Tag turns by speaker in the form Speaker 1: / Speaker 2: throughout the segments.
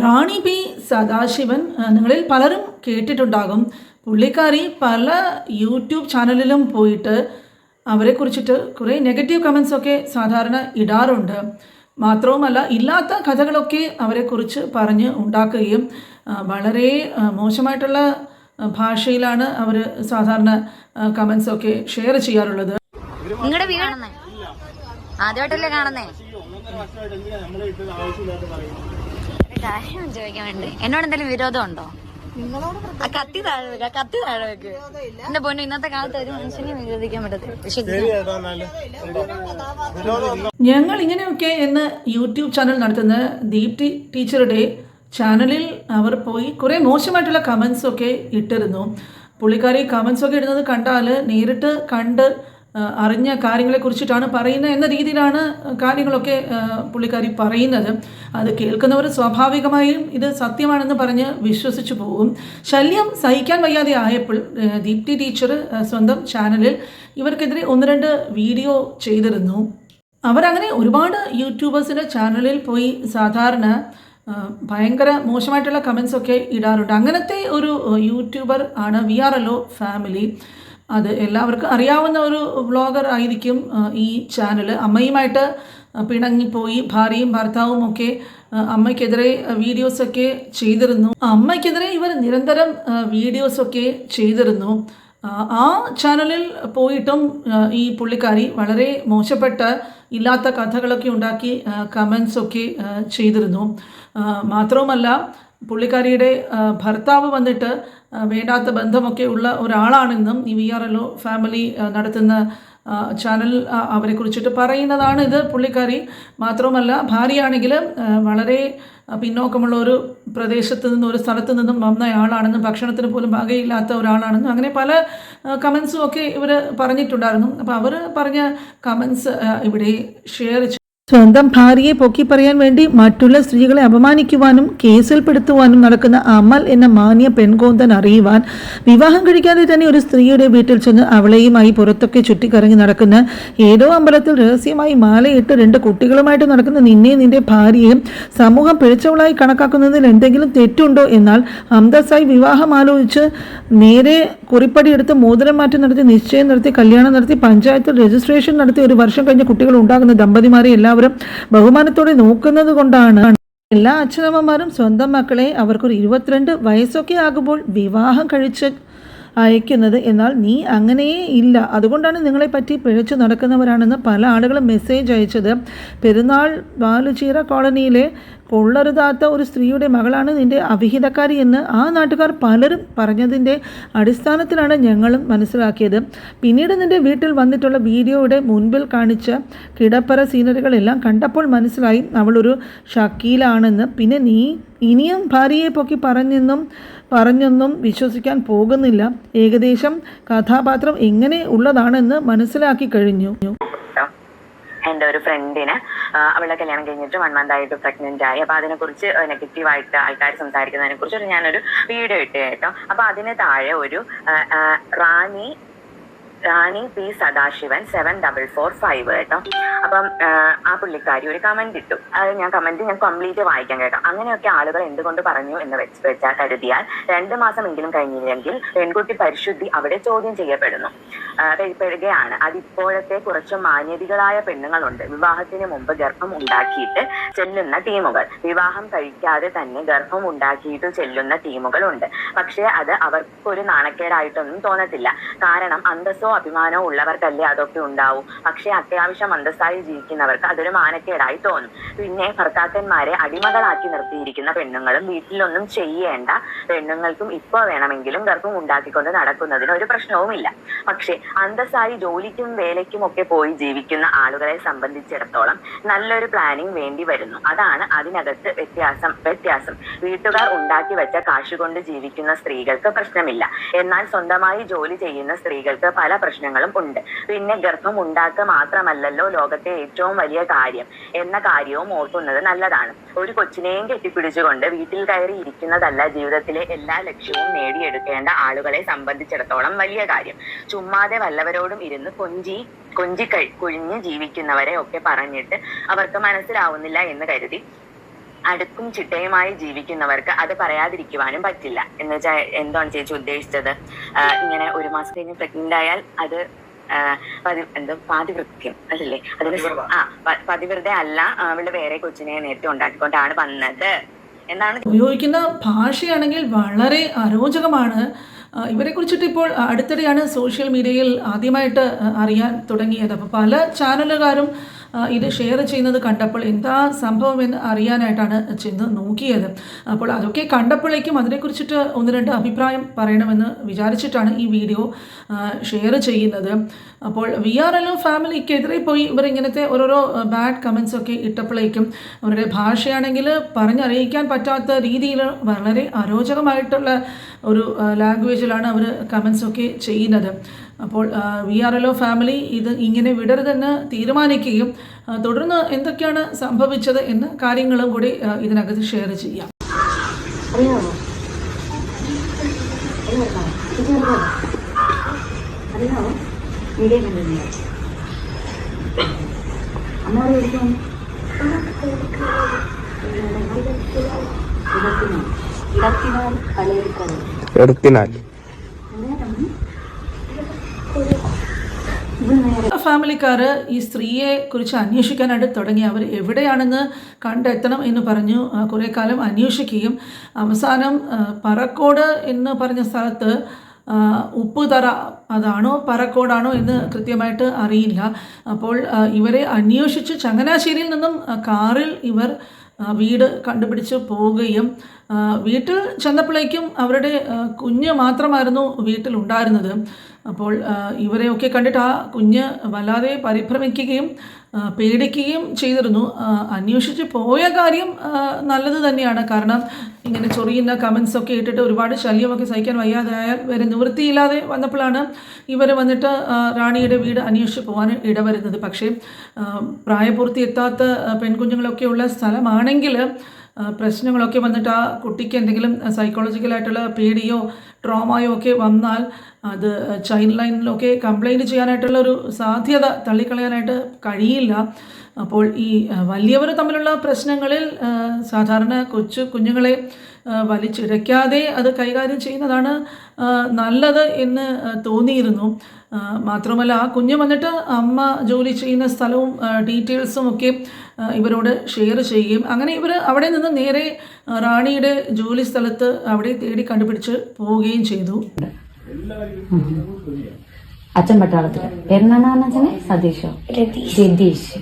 Speaker 1: റാണി P Sadasivan നിങ്ങളിൽ പലരും കേട്ടിട്ടുണ്ടാകും. പുള്ളിക്കാരി പല യൂട്യൂബ് ചാനലിലും പോയിട്ട് അവരെ കുറിച്ചിട്ട് കുറേ നെഗറ്റീവ് കമൻസ് ഒക്കെ സാധാരണ ഇടാറുണ്ട്. മാത്രവുമല്ല ഇല്ലാത്ത കഥകളൊക്കെ അവരെക്കുറിച്ച് പറഞ്ഞ് ഉണ്ടാക്കുകയും വളരെ മോശമായിട്ടുള്ള ഭാഷയിലാണ് അവർ സാധാരണ കമൻസ് ഒക്കെ ഷെയർ ചെയ്യാറുള്ളത്.
Speaker 2: നിങ്ങളുടെ വീട് കാണുന്നേ? ആദ്യമായിട്ടല്ലേ കാണുന്നേ? കാര്യം ചോദിക്കാൻ വേണ്ടി. എന്നോട് എന്തെങ്കിലും വിരോധം ഉണ്ടോ? ആ കത്തി താഴെ വെക്ക്, കത്തി താഴെ വെക്ക്. എന്റെ പൊന്നു ഇന്നത്തെ കാലത്ത് ഒരു മനുഷ്യനെ വിരോധിക്കാൻ പറ്റത്തില്ല.
Speaker 1: ഞങ്ങൾ ഇങ്ങനെയൊക്കെ എന്ന് യൂട്യൂബ് ചാനൽ നടത്തുന്ന ദീപ്തി ടീച്ചറുടെ ചാനലിൽ അവർ പോയി കുറേ മോശമായിട്ടുള്ള കമൻസ് ഒക്കെ ഇട്ടിരുന്നു. പുള്ളിക്കാരി കമൻസ് ഒക്കെ ഇടുന്നത് കണ്ടാൽ നേരിട്ട് കണ്ട് അറിഞ്ഞ കാര്യങ്ങളെ കുറിച്ചിട്ടാണ് പറയുന്നത് എന്ന രീതിയിലാണ് കാര്യങ്ങളൊക്കെ പുള്ളിക്കാരി പറയുന്നത്. അത് കേൾക്കുന്നവർ സ്വാഭാവികമായും ഇത് സത്യമാണെന്ന് പറഞ്ഞ് വിശ്വസിച്ചു പോകും. ശല്യം സഹിക്കാൻ വയ്യാതെ ആയപ്പോൾ ദീപ്തി ടീച്ചർ സ്വന്തം ചാനലിൽ ഇവർക്കെതിരെ ഒന്ന് രണ്ട് വീഡിയോ ചെയ്തിരുന്നു. അവരങ്ങനെ ഒരുപാട് യൂട്യൂബേഴ്സിന്റെ ചാനലിൽ പോയി സാധാരണ ഭയങ്കര മോശമായിട്ടുള്ള കമൻസ് ഒക്കെ ഇടാറുണ്ട്. അങ്ങനത്തെ ഒരു യൂട്യൂബർ ആണ് വി ആർ എൽ ഫാമിലി. അത് എല്ലാവർക്കും അറിയാവുന്ന ഒരു വ്ളോഗർ ആയിരിക്കും ഈ ചാനൽ അമ്മയുമായിട്ട് പിണങ്ങിപ്പോയി. ഭാര്യയും ഭർത്താവും ഒക്കെ അമ്മയ്ക്കെതിരെ വീഡിയോസൊക്കെ ചെയ്തിരുന്നു. അമ്മയ്ക്കെതിരെ ഇവർ നിരന്തരം വീഡിയോസൊക്കെ ചെയ്തിരുന്നു. ആ, ചാനലിൽ പോയിട്ടും ഈ പുള്ളിക്കാരി വളരെ മോശപ്പെട്ട ഇല്ലാത്ത കഥകളൊക്കെ ഉണ്ടാക്കി കമൻസൊക്കെ ചെയ്തിരുന്നു. മാത്രവുമല്ല പുള്ളിക്കാരിയുടെ ഭർത്താവ് വന്നിട്ട് വേണ്ടാത്ത ബന്ധമൊക്കെ ഉള്ള ഒരാളാണെന്നും ഈ V R L O family നടത്തുന്ന ചാനൽ അവരെ കുറിച്ചിട്ട് പറയുന്നതാണ് ഇത്. പുള്ളിക്കാരി മാത്രവുമല്ല ഭാര്യയാണെങ്കിൽ വളരെ പിന്നോക്കമുള്ള ഒരു പ്രദേശത്ത് നിന്നും ഒരു സ്ഥലത്ത് നിന്നും വന്നയാളാണെന്നും ഭക്ഷണത്തിന് പോലും വകയില്ലാത്ത ഒരാളാണെന്നും അങ്ങനെ പല കമൻസും ഒക്കെ ഇവർ പറഞ്ഞിട്ടുണ്ടായിരുന്നു. അപ്പോൾ അവർ പറഞ്ഞ കമൻസ് ഇവിടെ ഷെയർ സ്വന്തം ഭാര്യയെ പൊക്കി പറയാൻ വേണ്ടി മറ്റുള്ള സ്ത്രീകളെ അപമാനിക്കുവാനും കേസിൽപ്പെടുത്തുവാനും നടക്കുന്ന അമൽ എന്ന മാന്യ പെൺകോന്തൻ അറിയുവാൻ വിവാഹം കഴിക്കാതെ തന്നെ ഒരു സ്ത്രീയുടെ വീട്ടിൽ ചെന്ന് അവളെയുമായി പുറത്തൊക്കെ ചുറ്റിക്കറങ്ങി നടക്കുന്ന ഏതോ അമ്പലത്തിൽ രഹസ്യമായി മാലയിട്ട് രണ്ട് കുട്ടികളുമായിട്ട് നടക്കുന്ന നിന്നെ നിന്റെ ഭാര്യയും സമൂഹം പിഴച്ചവളായി കണക്കാക്കുന്നതിൽ എന്തെങ്കിലും തെറ്റുണ്ടോ എന്നാൽ അന്തസ്സായി വിവാഹം ആലോചിച്ച് നേരെ കുറിപ്പടി എടുത്ത് മോതിരം മാറ്റം നടത്തി നിശ്ചയം നടത്തി കല്യാണം നടത്തി പഞ്ചായത്തിൽ രജിസ്ട്രേഷൻ നടത്തി ഒരു വർഷം കഴിഞ്ഞ കുട്ടികൾ ഉണ്ടാകുന്ന ദമ്പതിമാരെ എല്ലാവരും ബഹുമാനത്തോടെ നോക്കുന്നത് കൊണ്ടാണ്. എല്ലാ അച്ഛനമ്മമാരും സ്വന്തം മക്കളെ അവർക്കൊരു ഇരുപത്തിരണ്ട് വയസ്സൊക്കെ ആകുമ്പോൾ വിവാഹം കഴിച്ച് അയക്കുന്നത്. എന്നാൽ നീ അങ്ങനെയേ ഇല്ല. അതുകൊണ്ടാണ് നിങ്ങളെ പറ്റി പിഴച്ചു നടക്കുന്നവരാണെന്ന് പല ആളുകളും മെസ്സേജ് അയച്ചത്. പെരുന്നാൾ ബാലുചീറ കോളനിയിലെ കൊള്ളരുതാത്ത ഒരു സ്ത്രീയുടെ മകളാണ് നിന്റെ അവിഹിതക്കാരി എന്ന് ആ നാട്ടുകാർ പലരും പറഞ്ഞതിന്റെ അടിസ്ഥാനത്തിലാണ് ഞങ്ങളും മനസ്സിലാക്കിയത്. പിന്നീട് നിന്റെ വീട്ടിൽ വന്നിട്ടുള്ള വീഡിയോയുടെ മുൻപിൽ കാണിച്ച കിടപ്പറ സീനറികളെല്ലാം കണ്ടപ്പോൾ മനസ്സിലായി അവളൊരു ഷക്കീലാണെന്ന്. പിന്നെ നീ ഇനിയും ഭാര്യയെ പൊക്കി പറഞ്ഞെന്നും പറഞ്ഞൊന്നും വിശ്വസിക്കാൻ പോകുന്നില്ല. ഏകദേശം കഥാപാത്രം എങ്ങനെ ഉള്ളതാണെന്ന് മനസ്സിലാക്കി കഴിഞ്ഞു.
Speaker 3: എന്റെ ഒരു ഫ്രണ്ടിന് അവളുടെ കല്യാണം കഴിഞ്ഞിട്ട് വൺ മന്ത് ആയിട്ട് പ്രഗ്നന്റ് ആയി. അപ്പൊ അതിനെക്കുറിച്ച് നെഗറ്റീവ് ആയിട്ട് ആൾക്കാർ സംസാരിക്കുന്നതിനെ കുറിച്ച് ഞാനൊരു വീഡിയോ ഇട്ട് കേട്ടോ. അപ്പൊ അതിന് താഴെ ഒരു Rani Rani P Sadasivan seven double four five കേട്ടോ. അപ്പം ആ, പുള്ളിക്കാരി ഒരു കമന്റ് ഇട്ടു. അത് ഞാൻ കമന്റ് ഞാൻ കംപ്ലീറ്റ് വായിക്കാൻ കേട്ടോ. അങ്ങനെയൊക്കെ ആളുകൾ എന്തുകൊണ്ട് പറഞ്ഞു എന്ന് വെച്ച് വെച്ചാൽ കരുതിയാൽ രണ്ട് മാസമെങ്കിലും കഴിഞ്ഞില്ലെങ്കിൽ പെൺകുട്ടി പരിശുദ്ധി അവിടെ ചോദ്യം ചെയ്യപ്പെടുന്നു. പെടുകയാണ്. അതിപ്പോഴത്തെ കുറച്ച് മാന്യതികളായ പെണ്ണുങ്ങളുണ്ട്. വിവാഹത്തിന് മുമ്പ് ഗർഭം ഉണ്ടാക്കിയിട്ട് ചെല്ലുന്ന ടീമുകൾ. വിവാഹം കഴിക്കാതെ തന്നെ ഗർഭം ഉണ്ടാക്കിയിട്ട് ചെല്ലുന്ന ടീമുകളുണ്ട്. പക്ഷേ അത് അവർക്കൊരു നാണക്കേടായിട്ടൊന്നും തോന്നത്തില്ല. കാരണം അന്തസ്സോ അഭിമാനമോ ഉള്ളവർക്കല്ലേ അതൊക്കെ ഉണ്ടാവും. പക്ഷെ അത്യാവശ്യം അന്തസ്സായി ജീവിക്കുന്നവർക്ക് അതൊരു മാനക്കേടായി തോന്നും. പിന്നെ ഭർത്താക്കന്മാരെ അടിമകളാക്കി നിർത്തിയിരിക്കുന്ന പെണ്ണുങ്ങളും വീട്ടിലൊന്നും ചെയ്യേണ്ട പെണ്ണുങ്ങൾക്കും ഇപ്പൊ വേണമെങ്കിലും ഗർഭം ഉണ്ടാക്കിക്കൊണ്ട് നടക്കുന്നതിന് ഒരു പ്രശ്നവുമില്ല. പക്ഷെ അന്തസ്സായി ജോലിക്കും വേലയ്ക്കും ഒക്കെ പോയി ജീവിക്കുന്ന ആളുകളെ സംബന്ധിച്ചിടത്തോളം നല്ലൊരു പ്ലാനിങ് വേണ്ടി വരുന്നു. അതാണ് അതിനകത്ത് വ്യത്യാസം വ്യത്യാസം. വീട്ടുകാർ ഉണ്ടാക്കി വെച്ച കാശുകൊണ്ട് ജീവിക്കുന്ന സ്ത്രീകൾക്ക് പ്രശ്നമില്ല. എന്നാൽ സ്വന്തമായി ജോലി ചെയ്യുന്ന സ്ത്രീകൾക്ക് പല പ്രശ്നങ്ങളും ഉണ്ട്. പിന്നെ ഗർഭം ഉണ്ടാക്കുക മാത്രമല്ലല്ലോ ലോകത്തെ ഏറ്റവും വലിയ കാര്യം. എന്ന കാര്യവും ഓർക്കുന്നത് നല്ലതാണ്. ഒരു കൊച്ചിനെയും കെട്ടിപ്പിടിച്ചുകൊണ്ട് വീട്ടിൽ കയറി ഇരിക്കുന്നതല്ല ജീവിതത്തിലെ എല്ലാ ലക്ഷ്യവും നേടിയെടുക്കേണ്ട ആളുകളെ സംബന്ധിച്ചിടത്തോളം വലിയ കാര്യം. ചുമ്മാതെ വല്ലവരോടും ഇരുന്ന് കൊഞ്ചി കൊഞ്ചി കഴി കുഴിഞ്ഞ് ജീവിക്കുന്നവരെ ഒക്കെ പറഞ്ഞിട്ട് അവർക്ക് മനസ്സിലാവുന്നില്ല എന്ന് കരുതി അടുക്കും ചിട്ടയുമായി ജീവിക്കുന്നവർക്ക് അത് പറയാതിരിക്കുവാനും പറ്റില്ല. എന്ന് വെച്ചാൽ എന്താണ് ചേച്ചി ഉദ്ദേശിച്ചത്? ഇങ്ങനെ ഒരു മാസം കഴിഞ്ഞ് പ്രഗ്നന്റ് ആയാൽ അത് എന്തോ പാതിവൃത്യം അല്ലല്ലേ അതിന് ആ പതിവൃത പതിവ്രത അല്ല അവളുടെ അവൾ വേറെ കൊച്ചിനെ നേരത്തെ ഉണ്ടാക്കിക്കൊണ്ടാണ് വന്നത്. എന്നാണ്
Speaker 1: ഉപയോഗിക്കുന്ന ഭാഷയാണെങ്കിൽ വളരെ അരോചകമാണ്. ഇവരെ കുറിച്ചിട്ട് ഇപ്പോൾ അടുത്തിടെയാണ് സോഷ്യൽ മീഡിയയിൽ ആദ്യമായിട്ട് അറിയാൻ തുടങ്ങിയത്. അപ്പോൾ പല ചാനലുകാരും ഇത് ഷെയർ ചെയ്യുന്നത് കണ്ടപ്പോൾ എന്താ സംഭവം എന്ന് അറിയാനായിട്ടാണ് ചെന്ന് നോക്കിയത്. അപ്പോൾ അതൊക്കെ കണ്ടപ്പോഴേക്കും അതിനെക്കുറിച്ചിട്ട് ഒന്ന് രണ്ട് അഭിപ്രായം പറയണമെന്ന് വിചാരിച്ചിട്ടാണ് ഈ വീഡിയോ ഷെയർ ചെയ്യുന്നത്. അപ്പോൾ വി ആർ എൽ ഫാമിലിക്കെതിരെ പോയി ഇവർ ഇങ്ങനത്തെ ഓരോരോ ബാഡ് കമൻസ് ഒക്കെ ഇട്ടപ്പോഴേക്കും അവരുടെ ഭാഷയാണെങ്കിൽ പറഞ്ഞറിയിക്കാൻ പറ്റാത്ത രീതിയിൽ വളരെ അരോചകമായിട്ടുള്ള ഒരു ലാംഗ്വേജിലാണ് അവർ കമൻസ് ഒക്കെ ചെയ്യുന്നത്. അപ്പോൾ വി ആർ എൽ ഫാമിലി ഇത് ഇങ്ങനെ വിടരുതെന്ന് തീരുമാനിക്കുകയും തുടർന്ന് എന്തൊക്കെയാണ് സംഭവിച്ചത് എന്ന കാര്യങ്ങളും കൂടി ഇതിനകത്ത് ഷെയർ ചെയ്യാം.
Speaker 4: എടുത്തിനാൽ.
Speaker 1: ഫാമിലിക്കാർ ഈ സ്ത്രീയെ കുറിച്ച് അന്വേഷിക്കാനായിട്ട് തുടങ്ങി. അവർ എവിടെയാണെന്ന് കണ്ടെത്തണം എന്ന് പറഞ്ഞു. കുറേ കാലം അന്വേഷിക്കുകയും അവസാനം പറക്കോട് എന്ന് പറഞ്ഞ സ്ഥലത്ത് ആ, ഉപ്പുതറ അതാണോ പറക്കോടാണോ എന്ന് കൃത്യമായിട്ട് അറിയില്ല. അപ്പോൾ ഇവരെ അന്വേഷിച്ച് ചങ്ങനാശ്ശേരിയിൽ നിന്നും കാറിൽ ഇവർ വീട് കണ്ടുപിടിച്ച് പോവുകയും വീട്ടിൽ ചെന്നപ്പോഴേക്കും അവരുടെ കുഞ്ഞ് മാത്രമായിരുന്നു വീട്ടിലുണ്ടായിരുന്നത്. അപ്പോൾ ഇവരെയൊക്കെ കണ്ടിട്ട് ആ കുഞ്ഞ് വല്ലാതെ പരിഭ്രമിക്കുകയും പേടിക്കുകയും ചെയ്തിരുന്നു. അന്വേഷിച്ച് പോയ കാര്യം നല്ലത് തന്നെയാണ്. കാരണം ഇങ്ങനെ ചൊറിയുന്ന കമൻസ് ഒക്കെ ഇട്ടിട്ട് ഒരുപാട് ശല്യമൊക്കെ സഹിക്കാൻ വയ്യാതായാൽ വരെ നിവൃത്തിയില്ലാതെ വന്നപ്പോഴാണ് ഇവർ വന്നിട്ട് റാണിയുടെ വീട് അന്വേഷിച്ച് പോകാൻ ഇടവരുന്നത്. പക്ഷേ പ്രായപൂർത്തി എത്താത്ത പെൺകുഞ്ഞുങ്ങളൊക്കെയുള്ള സ്ഥലമാണെങ്കിൽ പ്രശ്നങ്ങളൊക്കെ വന്നിട്ട് ആ കുട്ടിക്ക് എന്തെങ്കിലും സൈക്കോളജിക്കലായിട്ടുള്ള പേടിയോ ട്രോമയോ ഒക്കെ വന്നാൽ അത് ചൈൽഡ് ലൈനിലൊക്കെ കംപ്ലൈന്റ് ചെയ്യാനായിട്ടുള്ള ഒരു സാധ്യത തള്ളിക്കളയാനായിട്ട് കഴിയില്ല. അപ്പോൾ ഈ വലിയവർ തമ്മിലുള്ള പ്രശ്നങ്ങളിൽ സാധാരണ കൊച്ചു കുഞ്ഞുങ്ങളെ വലിച്ചിഴയ്ക്കാതെ അത് കൈകാര്യം ചെയ്യുന്നതാണ് നല്ലത് എന്ന് തോന്നിയിരുന്നു. മാത്രമല്ല ആ കുഞ്ഞ് വന്നിട്ട് അമ്മ ജോലി ചെയ്യുന്ന സ്ഥലവും ഡീറ്റെയിൽസും ഒക്കെ ഇവരോട് ഷെയർ ചെയ്യുകയും അങ്ങനെ ഇവർ അവിടെ നിന്ന് നേരെ റാണിയുടെ ജോലി സ്ഥലത്ത് അവിടെ തേടി കണ്ടുപിടിച്ച് പോവുകയും ചെയ്തു.
Speaker 2: അച്ഛൻ പട്ടാളത്തിൽ പേരെന്നാന്ന് അച്ഛനെ? സതീഷോ? രതീഷ്.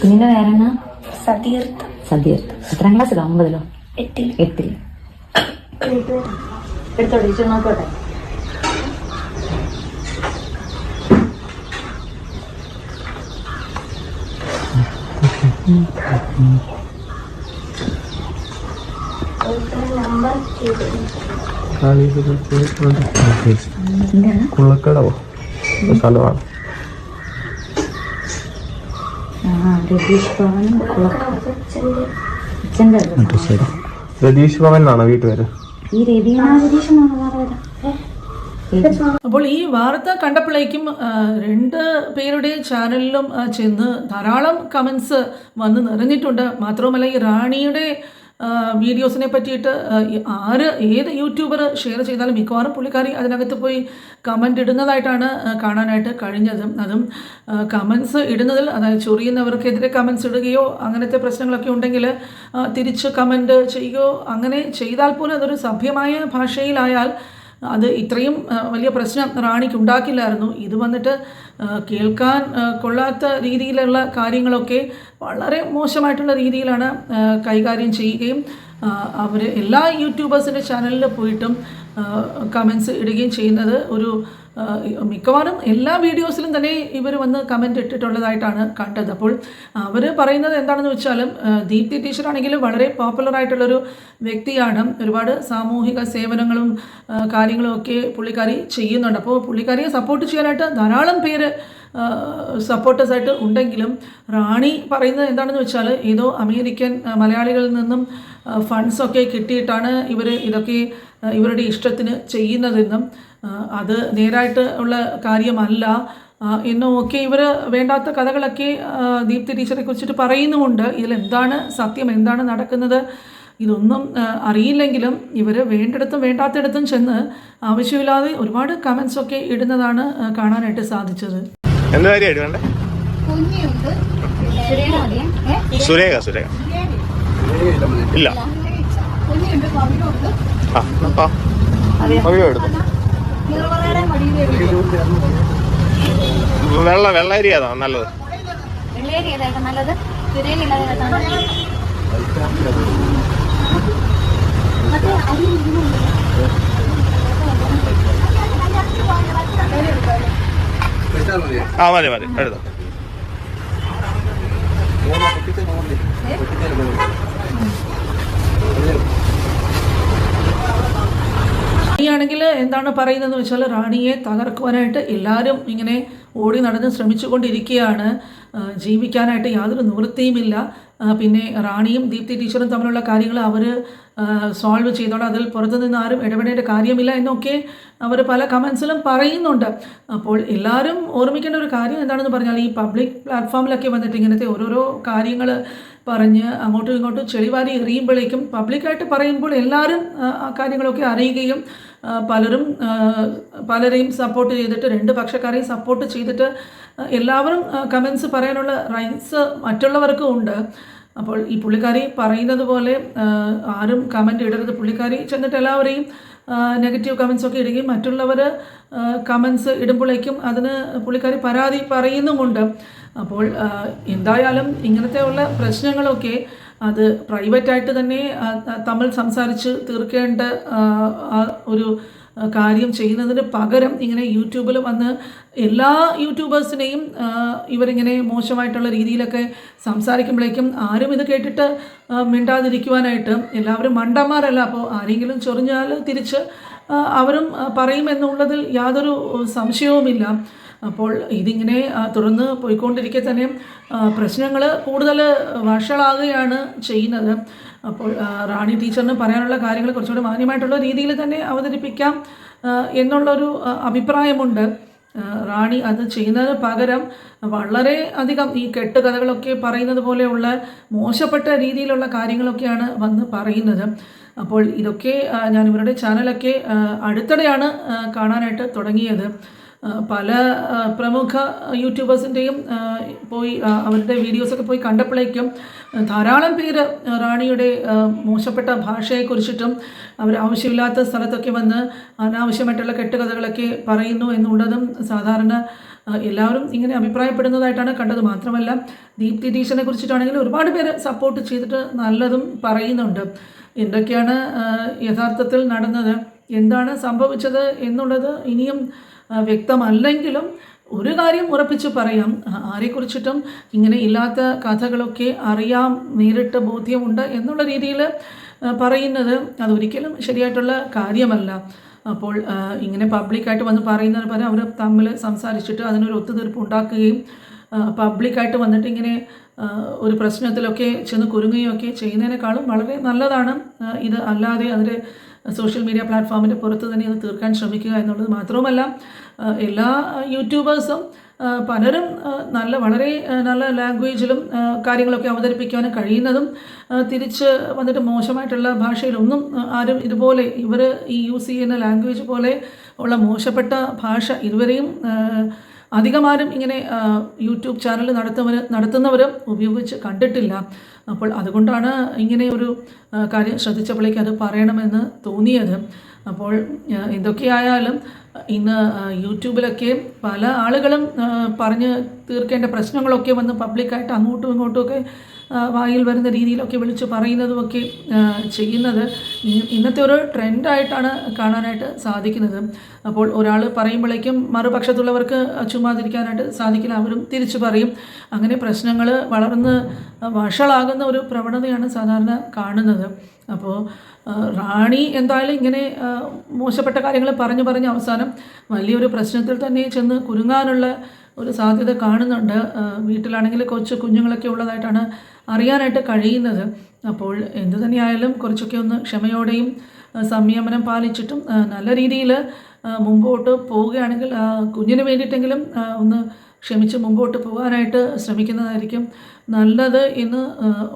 Speaker 2: കുഞ്ഞിന്റെ പേരെന്നാ?
Speaker 5: സതീർത്ത്
Speaker 2: സതീർത്ത് എത്രാം ക്ലാസ്സിലോ ഒമ്പതിലോ?
Speaker 5: എട്ടിൽ
Speaker 2: എട്ടിൽ എടുത്തോട്ടെ നോക്കോട്ടെ?
Speaker 4: കുള്ളക്കടവോ സ്ഥലമാണ്.
Speaker 2: ആ രതീഷ് ഭവൻ.
Speaker 4: എന്നാണ് വീട്ടുപേര്?
Speaker 2: ഈ രതീഷ്
Speaker 1: അപ്പോൾ ഈ വാർത്ത കണ്ടപ്പോഴേക്കും രണ്ട് പേരുടെ ചാനലിലും ചെന്ന് ധാരാളം കമൻസ് വന്ന് നിറഞ്ഞിട്ടുണ്ട്. മാത്രവുമല്ല ഈ റാണിയുടെ വീഡിയോസിനെ പറ്റിയിട്ട് ആര് ഏത് യൂട്യൂബർ ഷെയർ ചെയ്താലും മിക്കവാറും പുള്ളിക്കാരി അതിനകത്ത് പോയി കമന്റ് ഇടുന്നതായിട്ടാണ് കാണാനായിട്ട് കഴിഞ്ഞത്. അതും കമൻസ് ഇടുന്നതിൽ അതായത് ചൊറിയുന്നവർക്കെതിരെ കമൻസ് ഇടുകയോ അങ്ങനത്തെ പ്രശ്നങ്ങളൊക്കെ ഉണ്ടെങ്കിൽ തിരിച്ച് കമന്റ് ചെയ്യുകയോ അങ്ങനെ ചെയ്താൽ പോലും അതൊരു സഭ്യമായ ഭാഷയിലായാൽ അത് ഇത്രയും വലിയ പ്രശ്നം റാണിക്ക് ഉണ്ടാക്കില്ലായിരുന്നു. ഇത് വന്നിട്ട് കേൾക്കാൻ കൊള്ളാത്ത രീതിയിലുള്ള കാര്യങ്ങളൊക്കെ വളരെ മോശമായിട്ടുള്ള രീതിയിലാണ് കൈകാര്യം ചെയ്യുകയും അവർ എല്ലാ യൂട്യൂബേഴ്സിന്റെ ചാനലിൽ പോയിട്ടും കമൻസ് ഇടുകയും ചെയ്യുന്നത് ഒരു മിക്കവാറും എല്ലാ വീഡിയോസിലും തന്നെ ഇവർ വന്ന് കമന്റ് ഇട്ടിട്ടുള്ളതായിട്ടാണ് കണ്ടത്. അപ്പോൾ അവർ പറയുന്നത് എന്താണെന്ന് വെച്ചാലും ദീപ്തി ടീച്ചറാണെങ്കിലും വളരെ പോപ്പുലർ ആയിട്ടുള്ളൊരു വ്യക്തിയാണ്. ഒരുപാട് സാമൂഹിക സേവനങ്ങളും കാര്യങ്ങളും ഒക്കെ പുള്ളിക്കാരി ചെയ്യുന്നുണ്ട്. അപ്പോൾ പുള്ളിക്കാരിയെ സപ്പോർട്ട് ചെയ്യാനായിട്ട് ധാരാളം പേര് സപ്പോർട്ടേഴ്സായിട്ട് ഉണ്ടെങ്കിലും റാണി പറയുന്നത് എന്താണെന്ന് വെച്ചാൽ ഏതോ അമേരിക്കൻ മലയാളികളിൽ നിന്നും ഫണ്ട്സൊക്കെ കിട്ടിയിട്ടാണ് ഇവർ ഇതൊക്കെ ഇവരുടെ ഇഷ്ടത്തിന് ചെയ്യുന്നതെന്നും അത് നേരായിട്ട് ഉള്ള കാര്യമല്ല. ആ, എന്നും ഒക്കെ ഇവർ വേണ്ടാത്ത കഥകളൊക്കെ ദീപ്തി ടീച്ചറെ കുറിച്ചിട്ട് പറയുന്നുമുണ്ട്. ഇതിലെന്താണ് സത്യം? എന്താണ് നടക്കുന്നത്? ഇതൊന്നും അറിയില്ലെങ്കിലും ഇവർ വേണ്ടിടത്തും വേണ്ടാത്തിടത്തും ചെന്ന് ആവശ്യമില്ലാതെ ഒരുപാട് കമൻസ് ഒക്കെ ഇടുന്നതാണ് കാണാനായിട്ട് സാധിച്ചത്.
Speaker 4: എന്ത് കാര്യമായിട്ട് വേണ്ടേ സുരേഖ സുരേഖ ഇല്ല. ആ എടുത്തു? വെള്ള വെള്ളരി ഏതാ നല്ലത്. ആ മതി മതി എടുത്തോ.
Speaker 1: റാണിയാണെങ്കിൽ എന്താണ് പറയുന്നതെന്ന് വെച്ചാൽ റാണിയെ തകർക്കുവാനായിട്ട് എല്ലാവരും ഇങ്ങനെ ഓടി നടന്ന് ശ്രമിച്ചുകൊണ്ടിരിക്കുകയാണ്. ജീവിക്കാനായിട്ട് യാതൊരു നിവൃത്തിയുമില്ല. പിന്നെ റാണിയും ദീപ്തി ടീച്ചറും തമ്മിലുള്ള കാര്യങ്ങൾ അവർ സോൾവ് ചെയ്തോളാം. അതിൽ പുറത്തു നിന്ന് ആരും ഇടപെടേണ്ട കാര്യമില്ല എന്നൊക്കെ അവർ പല കമൻസിലും പറയുന്നുണ്ട്. അപ്പോൾ എല്ലാവരും ഓർമ്മിക്കേണ്ട ഒരു കാര്യം എന്താണെന്ന് പറഞ്ഞാൽ ഈ പബ്ലിക് പ്ലാറ്റ്ഫോമിലൊക്കെ വന്നിട്ട് ഇങ്ങനത്തെ ഓരോരോ കാര്യങ്ങൾ പറഞ്ഞ് അങ്ങോട്ടും ഇങ്ങോട്ടും ചെളിവാരി എറിയുമ്പോഴേക്കും പബ്ലിക്കായിട്ട് പറയുമ്പോൾ എല്ലാവരും ആ, കാര്യങ്ങളൊക്കെ അറിയുകയും പലരും പലരെയും സപ്പോർട്ട് ചെയ്തിട്ട് രണ്ട് പക്ഷക്കാരെയും സപ്പോർട്ട് ചെയ്തിട്ട് എല്ലാവരും കമൻസ് പറയാനുള്ള റൈറ്റ്സ് മറ്റുള്ളവർക്കും ഉണ്ട്. അപ്പോൾ ഈ പുള്ളിക്കാരി പറയുന്നത് പോലെ ആരും കമന്റ് ഇടരുത്. പുള്ളിക്കാരി ചെന്നിട്ട് എല്ലാവരെയും നെഗറ്റീവ് കമൻസ് ഒക്കെ ഇടുകയും മറ്റുള്ളവർ കമൻസ് ഇടുമ്പോഴേക്കും അതിന് പുള്ളിക്കാരി പരാതി പറയുന്നുമുണ്ട്. അപ്പോൾ എന്തായാലും ഇങ്ങനത്തെ ഉള്ള പ്രശ്നങ്ങളൊക്കെ അത് പ്രൈവറ്റായിട്ട് തന്നെ തമ്മിൽ സംസാരിച്ച് തീർക്കേണ്ട ഒരു കാര്യം ചെയ്യുന്നതിന് പകരം ഇങ്ങനെ യൂട്യൂബിൽ വന്ന് എല്ലാ യൂട്യൂബേഴ്സിനെയും ഇവരിങ്ങനെ മോശമായിട്ടുള്ള രീതിയിലൊക്കെ സംസാരിക്കുമ്പോഴേക്കും ആരും ഇത് കേട്ടിട്ട് മിണ്ടാതിരിക്കുവാനായിട്ട് എല്ലാവരും മണ്ടന്മാരല്ല. അപ്പോൾ ആരെങ്കിലും ചൊറിഞ്ഞാൽ തിരിച്ച് അവരും പറയുമെന്നുള്ളതിൽ യാതൊരു സംശയവുമില്ല. അപ്പോൾ ഇതിങ്ങനെ തുടർന്ന് പോയിക്കൊണ്ടിരിക്കെ തന്നെ പ്രശ്നങ്ങൾ കൂടുതൽ വഷളാകുകയാണ് ചെയ്യുന്നത്. അപ്പോൾ റാണി ടീച്ചറിന് പറയാനുള്ള കാര്യങ്ങൾ കുറച്ചുകൂടി മാന്യമായിട്ടുള്ള രീതിയിൽ തന്നെ അവതരിപ്പിക്കാം എന്നുള്ളൊരു അഭിപ്രായമുണ്ട്. റാണി അത് ചെയ്യുന്നതിന് പകരം വളരെ അധികം ഈ കെട്ടുകഥകളൊക്കെ പറയുന്നത് പോലെയുള്ള മോശപ്പെട്ട രീതിയിലുള്ള കാര്യങ്ങളൊക്കെയാണ് വന്ന് പറയുന്നത്. അപ്പോൾ ഇതൊക്കെ ഞാൻ ഇവരുടെ ചാനലൊക്കെ അടുത്തിടെയാണ് കാണാനായിട്ട് തുടങ്ങിയത്. പല പ്രമുഖ യൂട്യൂബേഴ്സിന്റെയും പോയി അവരുടെ വീഡിയോസൊക്കെ പോയി കണ്ടപ്പോഴേക്കും ധാരാളം പേര് റാണിയുടെ മോശപ്പെട്ട ഭാഷയെ ഭാഷയെക്കുറിച്ചിട്ടും അവർ ആവശ്യമില്ലാത്ത സ്ഥലത്തൊക്കെ വന്ന് അനാവശ്യമായിട്ടുള്ള കെട്ടുകഥകളൊക്കെ പറയുന്നു എന്നുള്ളതും സാധാരണ എല്ലാവരും ഇങ്ങനെ അഭിപ്രായപ്പെടുന്നതായിട്ടാണ് കണ്ടത്. മാത്രമല്ല ദീപ്തി ടീച്ചറിനെ കുറിച്ചിട്ടാണെങ്കിൽ ഒരുപാട് പേര് സപ്പോർട്ട് ചെയ്തിട്ട് നല്ലതും പറയുന്നുണ്ട്. എന്തൊക്കെയാണ് യഥാർത്ഥത്തിൽ നടന്നത്? എന്താണ് സംഭവിച്ചത് എന്നുള്ളത് ഇനിയും വ്യക്തമല്ലെങ്കിലും ഒരു കാര്യം ഉറപ്പിച്ച് പറയാം. ആരെക്കുറിച്ചിട്ടും ഇങ്ങനെ ഇല്ലാത്ത കഥകളൊക്കെ അറിയാം നേരിട്ട് ബോധ്യമുണ്ട് എന്നുള്ള രീതിയിൽ പറയുന്നത് അതൊരിക്കലും ശരിയായിട്ടുള്ള കാര്യമല്ല. അപ്പോൾ ഇങ്ങനെ പബ്ലിക്കായിട്ട് വന്ന് പറയുന്നതിന് പകരം അവർ തമ്മിൽ സംസാരിച്ചിട്ട് അതിനൊരു ഒത്തുതീർപ്പ് ഉണ്ടാക്കുകയും പബ്ലിക്കായിട്ട് വന്നിട്ട് ഇങ്ങനെ ഒരു പ്രശ്നത്തിലൊക്കെ ചെന്ന് കുരുങ്ങുകയൊക്കെ ചെയ്യുന്നതിനേക്കാളും വളരെ നല്ലതാണ്. ഇത് അല്ലാതെ അതിന്റെ സോഷ്യൽ മീഡിയ പ്ലാറ്റ്ഫോമിന്റെ പുറത്ത് തന്നെ അത് തീർക്കാൻ ശ്രമിക്കുക എന്നുള്ളത് മാത്രവുമല്ല എല്ലാ യൂട്യൂബേഴ്സും പലരും നല്ല വളരെ നല്ല ലാംഗ്വേജിലും കാര്യങ്ങളൊക്കെ അവതരിപ്പിക്കാൻ കഴിയുന്നതും തിരിച്ച് വന്നിട്ട് മോശമായിട്ടുള്ള ഭാഷയിലൊന്നും ആരും ഇതുപോലെ ഇവർ ഈ യൂസ് ചെയ്യുന്ന ലാംഗ്വേജ് പോലെ ഉള്ള മോശപ്പെട്ട ഭാഷ ഇതുവരെയും അധികമാരും ഇങ്ങനെ യൂട്യൂബ് ചാനൽ നടത്തുന്നവർ നടത്തുന്നവരും ഉപയോഗിച്ച് കണ്ടിട്ടില്ല. അപ്പോൾ അതുകൊണ്ടാണ് ഇങ്ങനെ ഒരു കാര്യം ശ്രദ്ധിച്ചപ്പോഴേക്ക് അത് പറയണമെന്ന് തോന്നിയത്. അപ്പോൾ എന്തൊക്കെയായാലും ഇന്ന് യൂട്യൂബിലൊക്കെ പല ആളുകളും പറഞ്ഞ് തീർക്കേണ്ട പ്രശ്നങ്ങളൊക്കെ വന്ന് പബ്ലിക്കായിട്ട് അങ്ങോട്ടും ഇങ്ങോട്ടുമൊക്കെ വായിൽ വരുന്ന രീതിയിലൊക്കെ വിളിച്ച് പറയുന്നതുമൊക്കെ ചെയ്യുന്നത്. ഇന്നത്തെ ഒരു ട്രെൻഡായിട്ടാണ് കാണാനായിട്ട് സാധിക്കുന്നത്. അപ്പോൾ ഒരാൾ പറയുമ്പോഴേക്കും മറുപക്ഷത്തുള്ളവർക്ക് ചുമ്മാതിരിക്കാനായിട്ട് സാധിക്കില്ല. അവരും തിരിച്ചു പറയും. അങ്ങനെ പ്രശ്നങ്ങൾ വളർന്ന് വഷളാകുന്ന ഒരു പ്രവണതയാണ് സാധാരണ കാണുന്നത്. അപ്പോൾ റാണി എന്തായാലും ഇങ്ങനെ മോശപ്പെട്ട കാര്യങ്ങൾ പറഞ്ഞു പറഞ്ഞ് അവസാനം വലിയൊരു പ്രശ്നത്തിൽ തന്നെ ചെന്ന് കുരുങ്ങാനുള്ള ഒരു സാധ്യത കാണുന്നുണ്ട്. വീട്ടിലാണെങ്കിൽ കൊച്ചു കുഞ്ഞുങ്ങളൊക്കെ ഉള്ളതായിട്ടാണ് അറിയാനായിട്ട് കഴിയുന്നത്. അപ്പോൾ എന്തു തന്നെയായാലും കുറച്ചൊക്കെ ഒന്ന് ക്ഷമയോടെയും സംയമനം പാലിച്ചിട്ടും നല്ല രീതിയിൽ മുമ്പോട്ട് പോവുകയാണെങ്കിൽ കുഞ്ഞിന് വേണ്ടിയിട്ടെങ്കിലും ഒന്ന് ക്ഷമിച്ച് മുമ്പോട്ട് പോകാനായിട്ട് ശ്രമിക്കുന്നതായിരിക്കും നല്ലത് എന്ന്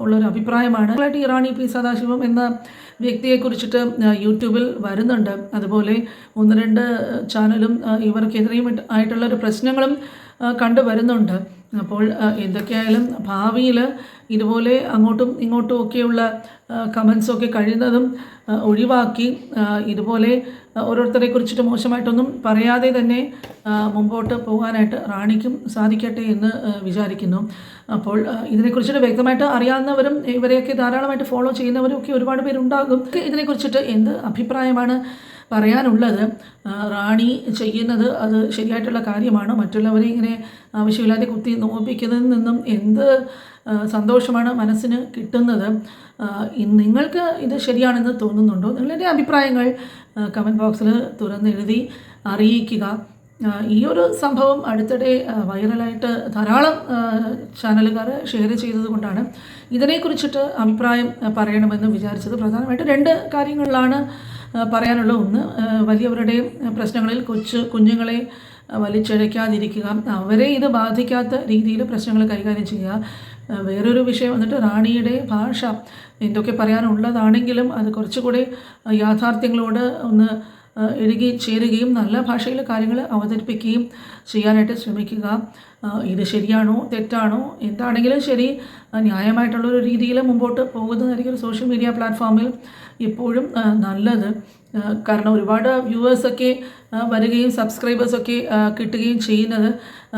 Speaker 1: ഉള്ളൊരു അഭിപ്രായമാണ്. ആയിട്ട് ഇറാണി പി സദാശിവം എന്ന വ്യക്തിയെക്കുറിച്ചിട്ട് യൂട്യൂബിൽ വരുന്നുണ്ട്. അതുപോലെ ഒന്ന് രണ്ട് ചാനലും ഇവർക്കെതിരെയും ആയിട്ടുള്ളൊരു പ്രശ്നങ്ങളും കണ്ടു വരുന്നുണ്ട് അപ്പോൾ എന്തൊക്കെയായാലും ഭാവിയിൽ ഇതുപോലെ അങ്ങോട്ടും ഇങ്ങോട്ടും ഒക്കെയുള്ള കമൻസൊക്കെ കഴിയുന്നതും ഒഴിവാക്കി ഇതുപോലെ ഓരോരുത്തരെ കുറിച്ചിട്ട് മോശമായിട്ടൊന്നും പറയാതെ തന്നെ മുമ്പോട്ട് പോകാനായിട്ട് റാണിക്കും സാധിക്കട്ടെ എന്ന് വിചാരിക്കുന്നു. അപ്പോൾ ഇതിനെക്കുറിച്ചിട്ട് വ്യക്തമായിട്ട് അറിയാവുന്നവരും ഇവരെയൊക്കെ ധാരാളമായിട്ട് ഫോളോ ചെയ്യുന്നവരും ഒക്കെ ഒരുപാട് പേരുണ്ടാകും. ഇതിനെക്കുറിച്ചിട്ട് എന്ത് അഭിപ്രായമാണ് പറയാനുള്ളത് റാണി ചെയ്യുന്നത് അത് ശരിയായിട്ടുള്ള കാര്യമാണ്. മറ്റുള്ളവരെ ഇങ്ങനെ ആവശ്യമില്ലാതെ കുത്തി നോപ്പിക്കുന്നതിൽ നിന്നും എന്ത് സന്തോഷമാണ് മനസ്സിന് കിട്ടുന്നത്? നിങ്ങൾക്ക് ഇത് ശരിയാണെന്ന് തോന്നുന്നുണ്ടോ? നിങ്ങളുടെ അഭിപ്രായങ്ങൾ കമന്റ് ബോക്സിൽ തുറന്നെഴുതി അറിയിക്കുക. ഈ ഒരു സംഭവം അടുത്തിടെ വൈറലായിട്ട് ധാരാളം ചാനലുകാർ ഷെയർ ചെയ്തത് കൊണ്ടാണ് ഇതിനെക്കുറിച്ചിട്ട് അഭിപ്രായം പറയണമെന്ന് വിചാരിച്ചത്. പ്രധാനമായിട്ട് രണ്ട് കാര്യങ്ങളിലാണ് പറയാനുള്ള ഒന്ന് വലിയവരുടെ പ്രശ്നങ്ങളിൽ കൊച്ചു കുഞ്ഞുങ്ങളെ വലിച്ചഴയ്ക്കാതിരിക്കുക അവരെ ഇത് ബാധിക്കാത്ത രീതിയിൽ പ്രശ്നങ്ങൾ കൈകാര്യം ചെയ്യുക. വേറൊരു വിഷയം വന്നിട്ട് റാണിയുടെ ഭാഷ. എന്തൊക്കെ പറയാനുള്ളതാണെങ്കിലും അത് കുറച്ചുകൂടി യാഥാർത്ഥ്യങ്ങളോട് ഒന്ന് ഇഴുകി ചേരുകയും നല്ല ഭാഷയിൽ കാര്യങ്ങൾ അവതരിപ്പിക്കുകയും ചെയ്യാനായിട്ട് ശ്രമിക്കുക. ഇത് ശരിയാണോ? തെറ്റാണോ? എന്താണെങ്കിലും ശരി. ന്യായമായിട്ടുള്ളൊരു രീതിയിൽ മുമ്പോട്ട് പോകുന്നതായിരിക്കും ഒരു സോഷ്യൽ മീഡിയ പ്ലാറ്റ്ഫോമിൽ ഇപ്പോഴും ആ, നല്ലത്. കാരണം ഒരുപാട് വ്യൂവേഴ്സൊക്കെ വരികയും സബ്സ്ക്രൈബേഴ്സൊക്കെ കിട്ടുകയും ചെയ്യുന്നത്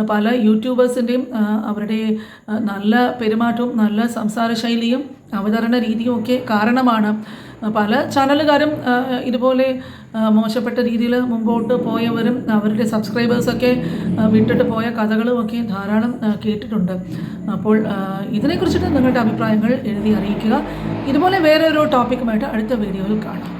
Speaker 1: പല യൂട്യൂബേഴ്സിന്റെയും അവരുടെ നല്ല പെരുമാറ്റവും നല്ല സംസാര ശൈലിയും അവതരണ രീതിയും ഒക്കെ കാരണമാണ്. പല ചാനലുകാരും ഇതുപോലെ മോശപ്പെട്ട രീതിയിൽ മുമ്പോട്ട് പോയവരും അവരുടെ സബ്സ്ക്രൈബേഴ്സൊക്കെ വിട്ടിട്ട് പോയ കഥകളും ഒക്കെ ധാരാളം കേട്ടിട്ടുണ്ട്. അപ്പോൾ ഇതിനെക്കുറിച്ചിട്ട് നിങ്ങളുടെ അഭിപ്രായങ്ങൾ എഴുതി അറിയിക്കുക. ഇതുപോലെ വേറെ ഒരു ടോപ്പിക്കുമായിട്ട് അടുത്ത വീഡിയോയിൽ കാണാം.